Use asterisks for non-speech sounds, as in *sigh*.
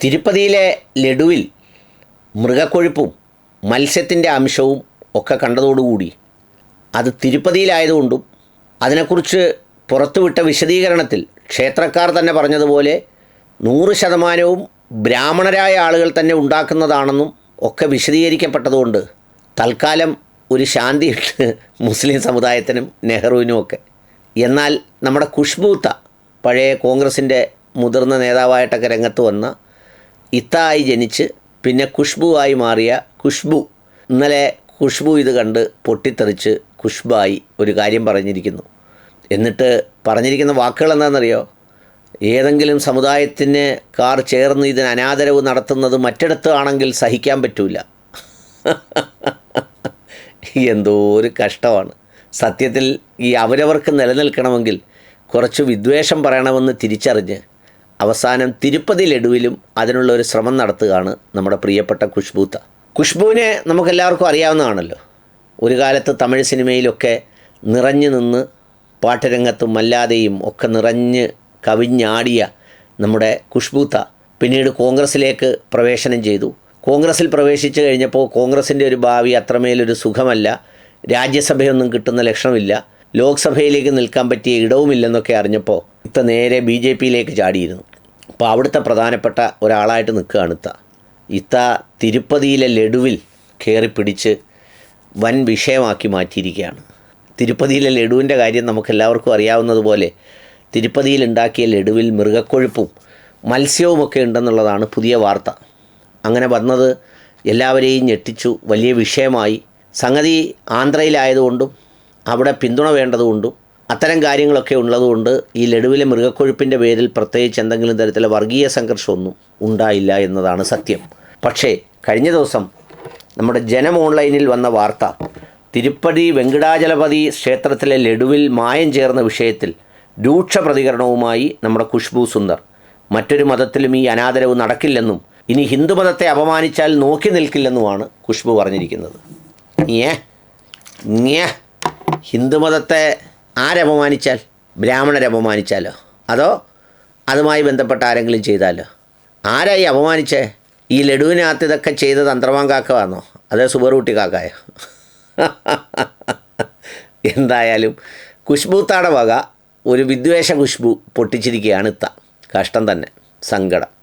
തിരുപ്പതിയിലെ ലഡുവിൽ മൃഗക്കൊഴുപ്പും മത്സ്യത്തിന്റെ അംശവും ഒക്കെ കണ്ടതോടുകൂടി അത് തിരുപ്പതിയിലായതുകൊണ്ടും അതിനെക്കുറിച്ച് പുറത്തുവിട്ട വിശദീകരണത്തിൽ ക്ഷേത്രക്കാർ തന്നെ പറഞ്ഞതുപോലെ നൂറ് ശതമാനവും ബ്രാഹ്മണരായ ആളുകൾ തന്നെ ഉണ്ടാക്കുന്നതാണെന്നും ഒക്കെ വിശദീകരിക്കപ്പെട്ടതുകൊണ്ട് തൽക്കാലം ഒരു ശാന്തിയുണ്ട് മുസ്ലിം സമുദായത്തിനും നെഹ്റുവിനും ഒക്കെ. എന്നാൽ നമ്മുടെ ഖുഷ്ബൂത്ത പഴയ കോൺഗ്രസിന്റെ മുതിർന്ന നേതാവായിട്ടൊക്കെ രംഗത്ത് വന്ന ഇത്തായി ജനിച്ച് പിന്നെ ഖുഷ്ബുവായി മാറിയ ഖുഷ്ബു. ഇന്നലെ ഖുഷ്ബു ഇത് കണ്ട് പൊട്ടിത്തെറിച്ച് ഖുഷ്ബായി ഒരു കാര്യം പറഞ്ഞിരിക്കുന്നു. എന്നിട്ട് പറഞ്ഞിരിക്കുന്ന വാക്കുകൾ എന്താണെന്നറിയോ? ഏതെങ്കിലും സമുദായത്തിന് കാർ ചേർന്ന് ഇതിന് അനാദരവ് നടത്തുന്നത് മറ്റിടത്ത് ആണെങ്കിൽ സഹിക്കാൻ പറ്റൂല. എന്തോ ഒരു കഷ്ടമാണ്. സത്യത്തിൽ ഈ അവരവർക്ക് നിലനിൽക്കണമെങ്കിൽ കുറച്ച് വിദ്വേഷം പറയണമെന്ന് തിരിച്ചറിഞ്ഞ് അവസാനം തിരുപ്പതി ലഡുവിലും അതിനുള്ള ഒരു ശ്രമം നടത്തുകയാണ് നമ്മുടെ പ്രിയപ്പെട്ട ഖുഷ്ബൂത്ത. ഖുഷ്ബുവിനെ നമുക്കെല്ലാവർക്കും അറിയാവുന്നതാണല്ലോ. ഒരു കാലത്ത് തമിഴ് സിനിമയിലൊക്കെ നിറഞ്ഞു നിന്ന് പാട്ടുരംഗത്തും അല്ലാതെയും ഒക്കെ നിറഞ്ഞ് കവിഞ്ഞാടിയ നമ്മുടെ ഖുഷ്ബൂത്ത പിന്നീട് കോൺഗ്രസ്സിലേക്ക് പ്രവേശനം ചെയ്തു. കോൺഗ്രസ്സിൽ പ്രവേശിച്ചു കഴിഞ്ഞപ്പോൾ കോൺഗ്രസിന്റെ ഒരു ഭാവി അത്രമേലൊരു സുഖമല്ല. രാജ്യസഭയൊന്നും കിട്ടുന്ന ലക്ഷണമില്ല. ലോക്സഭയിലേക്ക് നിൽക്കാൻ പറ്റിയ ഇടവുമില്ലെന്നൊക്കെ അറിഞ്ഞപ്പോൾ ഇത്ത നേരെ ബി ജെ പിയിലേക്ക് ചാടിയിരുന്നു. അപ്പോൾ അവിടുത്തെ പ്രധാനപ്പെട്ട ഒരാളായിട്ട് നിൽക്കുകയാണ് ഇത്ത. ഇത്ത തിരുപ്പതിയിലെ ലഡുവിൽ കയറി പിടിച്ച് വൻ വിഷയമാക്കി മാറ്റിയിരിക്കുകയാണ്. തിരുപ്പതിയിലെ ലഡുവിന്റെ കാര്യം നമുക്കെല്ലാവർക്കും അറിയാവുന്നതുപോലെ തിരുപ്പതിയിൽ ഉണ്ടാക്കിയ ലഡുവിൽ മൃഗക്കൊഴുപ്പും മത്സ്യവുമൊക്കെ ഉണ്ടെന്നുള്ളതാണ് പുതിയ വാർത്ത. അങ്ങനെ വന്നത് എല്ലാവരെയും ഞെട്ടിച്ചു വലിയ വിഷയമായി. സംഗതി ആന്ധ്രയിലായതുകൊണ്ടും അവിടെ പിന്തുണ വേണ്ടതുകൊണ്ടും അത്തരം കാര്യങ്ങളൊക്കെ ഉള്ളതുകൊണ്ട് ഈ ലഡുവിലെ മൃഗക്കൊഴുപ്പിന്റെ പേരിൽ പ്രത്യേകിച്ച് എന്തെങ്കിലും തരത്തിലെ വർഗീയ സംഘർഷമൊന്നും ഉണ്ടായില്ല എന്നതാണ് സത്യം. പക്ഷേ കഴിഞ്ഞ ദിവസം നമ്മുടെ ജനം ഓൺലൈനിൽ വന്ന വാർത്ത തിരുപ്പതി വെങ്കടാചലപതി ക്ഷേത്രത്തിലെ ലഡുവിൽ മായം ചേർന്ന വിഷയത്തിൽ രൂക്ഷ പ്രതികരണവുമായി നമ്മുടെ ഖുഷ്ബു സുന്ദർ. മറ്റൊരു മതത്തിലും ഈ അനാദരവ് നടക്കില്ലെന്നും ഇനി ഹിന്ദുമതത്തെ അപമാനിച്ചാൽ നോക്കി നിൽക്കില്ലെന്നുമാണ് ഖുഷ്ബു പറഞ്ഞിരിക്കുന്നത്. ഏ ഞേ ഹിന്ദുമതത്തെ ആരപമാനിച്ചാൽ ബ്രാഹ്മണരപമാനിച്ചാലോ അതോ അതുമായി ബന്ധപ്പെട്ട ആരെങ്കിലും ചെയ്താലോ? ആരായി അപമാനിച്ചേ? ഈ ലഡുവിനകത്ത് ഇതൊക്കെ ചെയ്ത് തന്ത്രമാൻ കാക്കവാന്നോ അതേ സുബറൂട്ടി കാക്കായോ? *laughs* എന്തായാലും ഖുഷ്ബൂത്താടെ വക ഒരു വിദ്വേഷ കുഷ്ബു പൊട്ടിച്ചിരിക്കുകയാണ് ഇത്ത. കഷ്ടം തന്നെ. സങ്കടം.